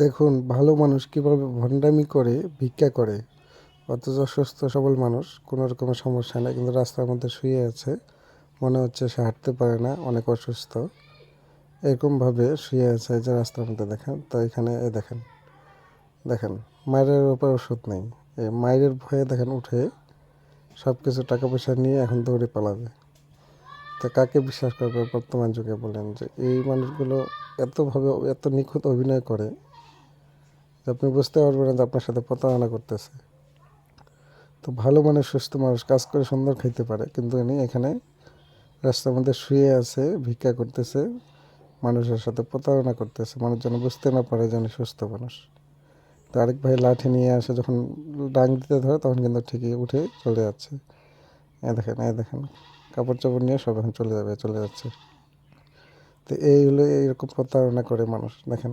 দেখুন, ভালো মানুষ কীভাবে ভণ্ডামি করে, ভিক্ষা করে, অথচ সুস্থ, সবল মানুষ, কোনো রকমের সমস্যা নেই, কিন্তু রাস্তার মধ্যে শুয়ে আছে, মনে হচ্ছে সে হাঁটতে পারে না, অনেক অসুস্থ। এরকমভাবে শুয়ে আছে যে রাস্তার মধ্যে, দেখেন? তো এখানে এ দেখেন দেখেন, মায়ের উপর ওষুধ নেই। এই মায়ের ভয়ে, দেখেন, উঠে সব কিছু টাকা পয়সা নিয়ে এখন দৌড়ে পালাবে। তো কাকে বিশ্বাস করবে বর্তমান যুগে বলেন যে, এই মানুষগুলো এতভাবে, এত নিখুঁত অভিনয় করে আপনি বুঝতে পারবেন না যে আপনার সাথে প্রতারণা করতেছে। তো ভালো মানুষ সুস্থ মানুষ, কাজ করে সুন্দর খাইতে পারে। কিন্তু ইনি এখানে রাস্তার মধ্যে শুয়ে আছে, ভিক্ষা করতেছে, মানুষের সাথে প্রতারণা করতেছে। মানুষ যেন বুঝতে না পারে যেন সুস্থ মানুষ। তো আরেক ভাই লাঠি নিয়ে আসে, যখন ডাং দিতে ধরে, তখন কিন্তু ঠিকই উঠে চলে যাচ্ছে। এ দেখেন এ দেখেন কাপড় চাপড় নিয়ে সব এখন চলে যাবে, চলে যাচ্ছে। তো এই হলো, এইরকম প্রতারণা করে মানুষ, দেখেন।